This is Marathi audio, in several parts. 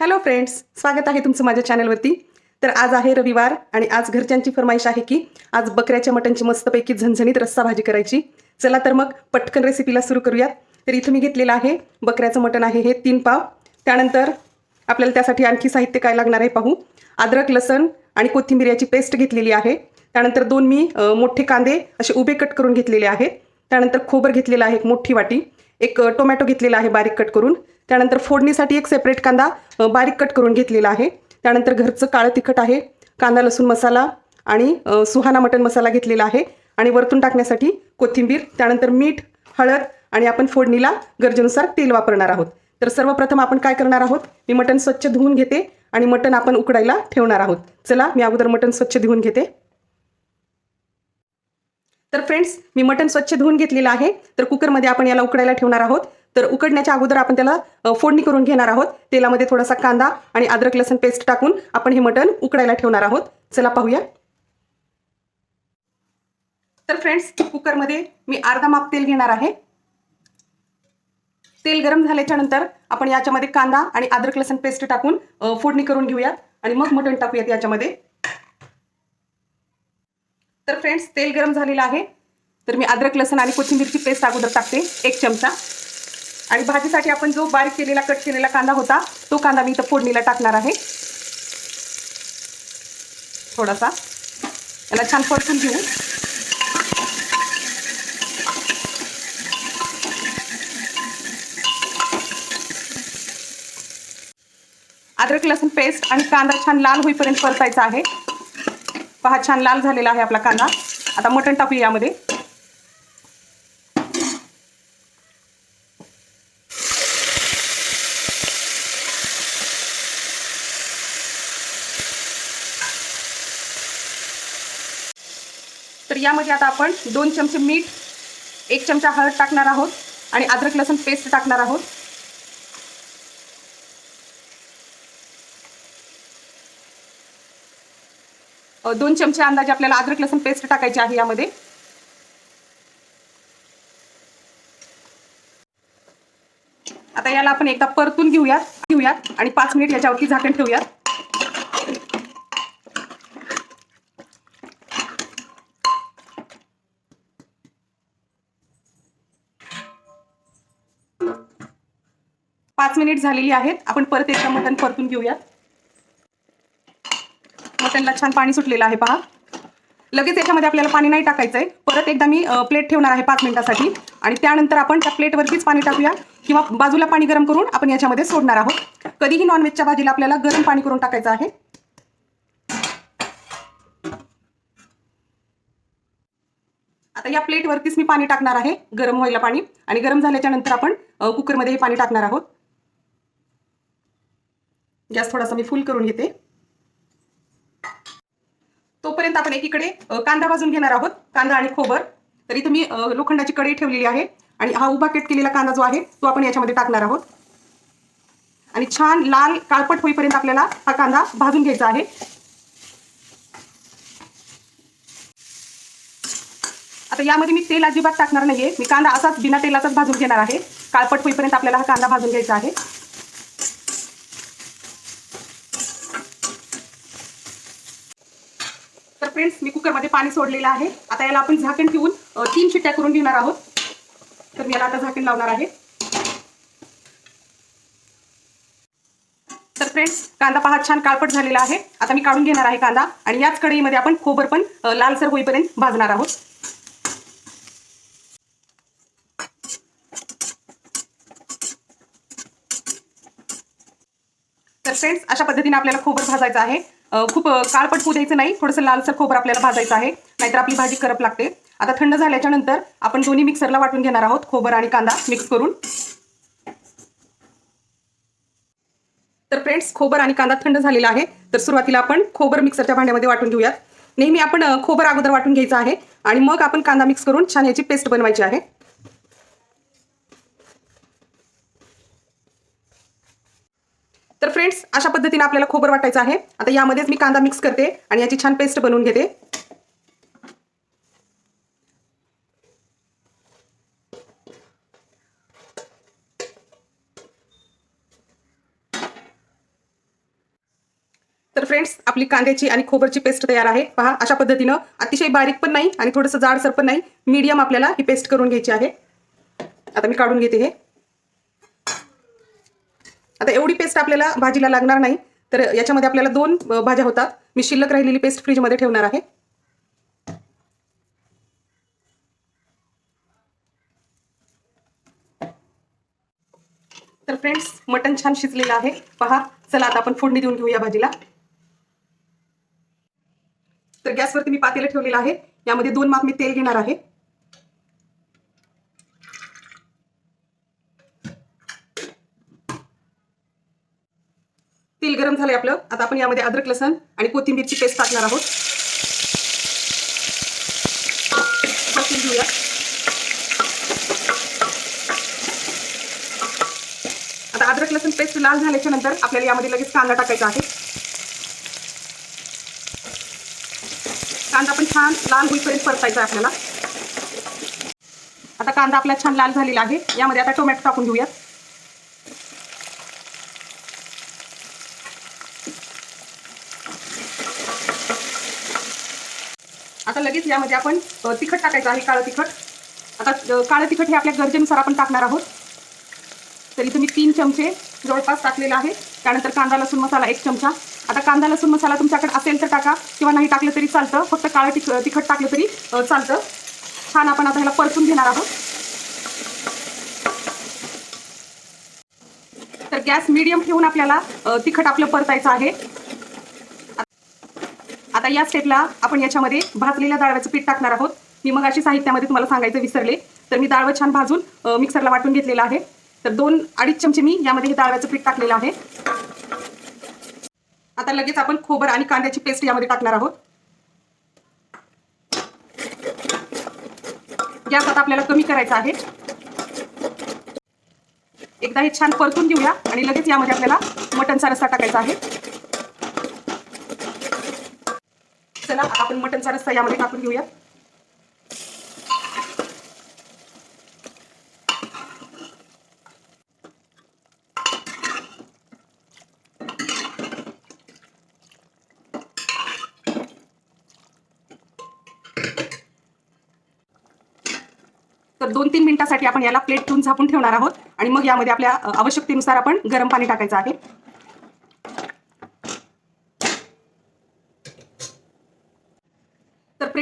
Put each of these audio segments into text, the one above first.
हॅलो फ्रेंड्स स्वागत आहे तुमचं माझ्या चॅनलवरती तर आज आहे रविवार आणि आज घरच्यांची फरमाईश आहे की आज बकऱ्याच्या मटणची मस्तपैकी झणझणीत रस्सा भाजी करायची. चला तर मग पटकन रेसिपीला सुरू करूयात तर इथं मी घेतलेलं आहे बकऱ्याचं मटण आहे हे तीन पाव. त्यानंतर आपल्याला त्यासाठी आणखी साहित्य काय लागणार आहे पाहू. अद्रक लसण आणि कोथिंबीर याची पेस्ट घेतलेली आहे. त्यानंतर दोन मी मोठे कांदे असे उभे कट करून घेतलेले आहेत. त्यानंतर खोबर घेतलेलं आहे एक मोठी वाटी. एक टोमॅटो घेतलेला आहे बारीक कट करून. त्यानंतर फोडणीसाठी एक सेपरेट कांदा बारीक कट करून घेतलेला आहे. त्यानंतर घरचं काळं तिखट आहे कांदा लसूण मसाला आणि सुहाना मटण मसाला घेतलेला आहे आणि वरतून टाकण्यासाठी कोथिंबीर त्यानंतर मीठ हळद आणि आपण फोडणीला गरजेनुसार तेल वापरणार आहोत. तर सर्वप्रथम आपण काय करणार आहोत? मी मटण स्वच्छ धुवून घेते आणि मटण आपण उकडायला ठेवणार आहोत. चला मी अगोदर मटण स्वच्छ धुवून घेते. तर फ्रेंड्स मी मटण स्वच्छ धुवून घेतलेलं आहे. तर कुकरमध्ये आपण याला उकडायला ठेवणार आहोत. तर उकडण्याच्या अगोदर आपण त्याला फोडणी करून घेणार आहोत. तेलामध्ये थोडासा कांदा आणि अद्रक लसण पेस्ट टाकून आपण हे मटण उकडायला ठेवणार आहोत. चला पाहूया. तर फ्रेंड्स कुकरमध्ये मी अर्धा माप तेल घेणार आहे. तेल गरम झाल्याच्यानंतर आपण याच्यामध्ये कांदा आणि अद्रक लसण पेस्ट टाकून फोडणी करून घेऊयात आणि मग मटण टाकूयात याच्यामध्ये. तर फ्रेंड्स तेल गरम झालेलं आहे. तर मी अद्रक लसण आणि कोथिंबीरची पेस्ट अगोदर टाकते. एक चमचा. आणि भाजीसाठी आपण जो बारीक केलेला कट केलेला कांदा होता तो कांदा मी इथं फोडणीला टाकणार आहे. थोडासा. याला छान परतून घेऊ. अद्रक लसूण पेस्ट आणि कांदा छान लाल होईपर्यंत परतायचा आहे. पहा छान लाल झालेला आहे आपला कांदा. आता मटण टाकूया यामध्ये. यामध्ये आता आपण दोन चमचे मीठ एक चमचा हळद टाकणार आहोत आणि अद्रक लसूण पेस्ट टाकणार आहोत. दोन चमचे अंदाजे आपल्याला अद्रक लसूण पेस्ट टाकायची आहे यामध्ये. आता याला आपण एकदा परतून घेऊयात घेऊयात आणि पाच मिनिट याच्यावरती झाकण ठेवूयात. पाच मिनिट झालेली आहेत. आपण परत एकदा मटण परतून घेऊयात. मटणला छान पाणी सुटलेलं आहे पहा. लगेच याच्यामध्ये आपल्याला पाणी नाही टाकायचं आहे परत एकदा मी प्लेट ठेवणार आहे पाच मिनिटासाठी. आणि त्यानंतर आपण त्या प्लेटवरतीच पाणी टाकूया. किंवा बाजूला पाणी गरम करून आपण याच्यामध्ये सोडणार आहोत. कधीही नॉनव्हेजच्या भाजीला आपल्याला गरम पाणी करून टाकायचं आहे. आता या प्लेटवरतीच मी पाणी टाकणार आहे गरम व्हायला पाणी. आणि गरम झाल्याच्यानंतर आपण कुकरमध्ये हे पाणी टाकणार आहोत. गॅस थोडासा मी फुल करून घेते. तोपर्यंत आपण एकीकडे कांदा भाजून घेणार आहोत कांदा आणि खोबर. तर इथं मी लोखंडाची कढई ठेवलेली आहे आणि हा उभा कट केलेला कांदा जो आहे तो आपण याच्यामध्ये टाकणार आहोत. आणि छान लाल काळपट होईपर्यंत आपल्याला हा कांदा भाजून घ्यायचा आहे. आता यामध्ये मी तेल अजिबात टाकणार नाहीये. मी कांदा असाच बिना तेलाचाच भाजून घेणार आहे. काळपट होईपर्यंत आपल्याला हा कांदा भाजून घ्यायचा आहे. फ्रेंड्स मी कुकरमध्ये पाणी सोडलेलं आहे. आता याला आपण झाकण ठेवून तीन शिट्ट्या करून घेणार आहोत. तर मी याला आता झाकण लावणार आहे. तर फ्रेंड्स कांदा पहा छान काळपट झालेला आहे. आता मी काढून घेणार आहे कांदा आणि याच कढईमध्ये आपण खोबर पण लालसर होईपर्यंत भाजणार आहोत. तर फ्रेंड्स अशा पद्धतीने आपल्याला खोबर भाजायचं आहे. खूप काळपट होऊ द्यायचं नाही. थोडंसं लालसर खोबर आपल्याला भाजायचं आहे. नाहीतर आपली भाजी करप लागते. आता थंड झाल्याच्यानंतर आपण दोन्ही मिक्सरला वाटून घेणार आहोत. खोबर आणि कांदा मिक्स करून. तर फ्रेंड्स खोबर आणि कांदा थंड झालेला आहे. तर सुरुवातीला आपण खोबर मिक्सरच्या भांड्यामध्ये वाटून घेऊयात. नेहमी आपण खोबर अगोदर वाटून घ्यायचं आहे. आणि मग आपण कांदा मिक्स करून छान याची पेस्ट बनवायची आहे. तर फ्रेंड्स अशा पद्धतीने आपल्याला खोबर वाटायचं आहे. आता यामध्येच मी कांदा मिक्स करते आणि याची छान पेस्ट बनवून घेते. तर फ्रेंड्स आपली कांद्याची आणि खोबरची पेस्ट तयार आहे. पहा अशा पद्धतीनं अतिशय बारीक पण नाही आणि थोडंसं जाडसर पण नाही. मीडियम आपल्याला ही पेस्ट करून घ्यायची आहे. आता मी काढून घेते हे. आता एवढी पेस्ट आपल्याला भाजीला लागणार नाही तर याच्यामध्ये आपल्याला दोन भाज्या होतात. मी शिल्लक राहिलेली पेस्ट फ्रीजमध्ये ठेवणार आहे. तर फ्रेंड्स मटण छान शिजलेलं आहे. पहा चला आता आपण फोडणी देऊन घेऊया भाजीला. तर गॅसवरती मी पातेलं ठेवलेलं आहे. यामध्ये दोन माप मी तेल घेणार आहे. तेल गरम झालंय आपलं. आता आपण यामध्ये अद्रक लसण आणि कोथिंबीरची पेस्ट टाकणार आहोत. घेऊया. आता अद्रक लसूण पेस्ट लाल झाल्याच्यानंतर आपल्याला यामध्ये लगेच कांदा टाकायचा आहे. कांदा पण छान लाल होईपर्यंत परतायचा आहे आपल्याला. आता कांदा आपला छान लाल झालेला आहे. यामध्ये आता टोमॅटो टाकून घेऊयात आता लगेच यामध्ये आपण तिखट टाकायचं आहे काळं तिखट. आता काळं तिखट हे आपल्या गरजेनुसार आपण टाकणार आहोत. तर इथं मी तीन चमचे जवळपास टाकलेलं आहे. त्यानंतर कांदा लसूण मसाला एक चमचा. आता कांदा लसूण मसाला तुमच्याकडे असेल तर टाका किंवा नाही टाकलं तरी चालतं. फक्त काळं तिख तिखट टाकलं तरी चालतं. छान आपण आता ह्याला परतून घेणार आहोत. तर गॅस मीडियम ठेवून आपल्याला तिखट आपलं परतायचं आहे. आता या स्टेपला आपण याच्यामध्ये भाजलेल्या डाळव्याचं पीठ टाकणार आहोत. मी मग अशी साहित्यामध्ये तुम्हाला सांगायचं विसरले तर मी दाळवं छान भाजून मिक्सरला वाटून घेतलेलं आहे. तर दोन अडीच चमचे मी यामध्ये हे दाळव्याचं पीठ टाकलेलं आहे. आता लगेच आपण खोबर आणि कांद्याची पेस्ट यामध्ये टाकणार आहोत. गॅस आता आपल्याला कमी करायचा आहे. एकदा हे छान परतून घेऊया आणि लगेच यामध्ये आपल्याला मटणचा रस्सा टाकायचा आहे. चला आता आपण मटनचा रस्सा यामध्ये टाकून घेऊया. तर दोन तीन मिनिटासाठी आपण याला प्लेट ठेवून झापून ठेवणार आहोत आणि मग यामध्ये आपल्या आवश्यकतेनुसार आपण गरम पाणी टाकायचं आहे.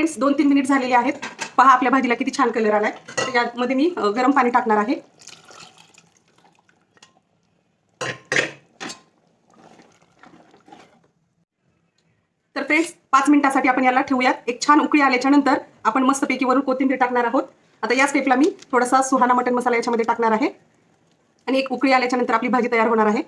फ्रेंड्स दोन तीन मिनिट झालेले आहेत. पहा आपल्या भाजीला किती छान कलर आलाय. तर यामध्ये मी गरम पाणी टाकणार आहे. तर फ्रेंड्स पाच मिनिटासाठी आपण याला ठेवूयात. एक छान उकळी आल्याच्यानंतर आपण मस्तपैकी वरून कोथिंबीर टाकणार आहोत. आता या स्टेपला मी थोडासा सुहाना मटन मसाला याच्यामध्ये टाकणार आहे. आणि एक उकळी आल्याच्यानंतर आपली भाजी तयार होणार आहे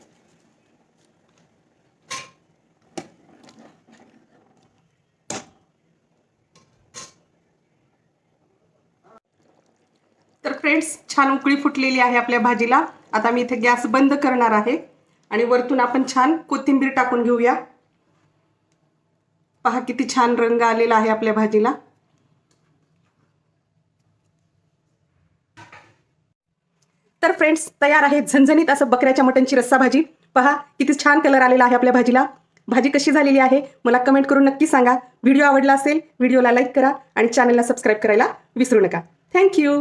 तर फ्रेंड्स छान उकळी फुटलेली आहे आपल्या भाजीला. आता मी इथे गॅस बंद करणार आहे. आणि वरतून आपण छान कोथिंबीर टाकून घेऊया. पहा किती छान रंग आलेला आहे आपल्या भाजीला. तर फ्रेंड्स तयार आहे झणझणीत असं बकऱ्याच्या मटणची रस्सा भाजी. पहा किती छान कलर आलेला आहे आपल्या भाजीला. भाजी कशी झालेली आहे मला कमेंट करून नक्की सांगा. व्हिडिओ आवडला असेल व्हिडिओला लाईक करा आणि चॅनलला सबस्क्राईब करायला विसरू नका. थँक्यू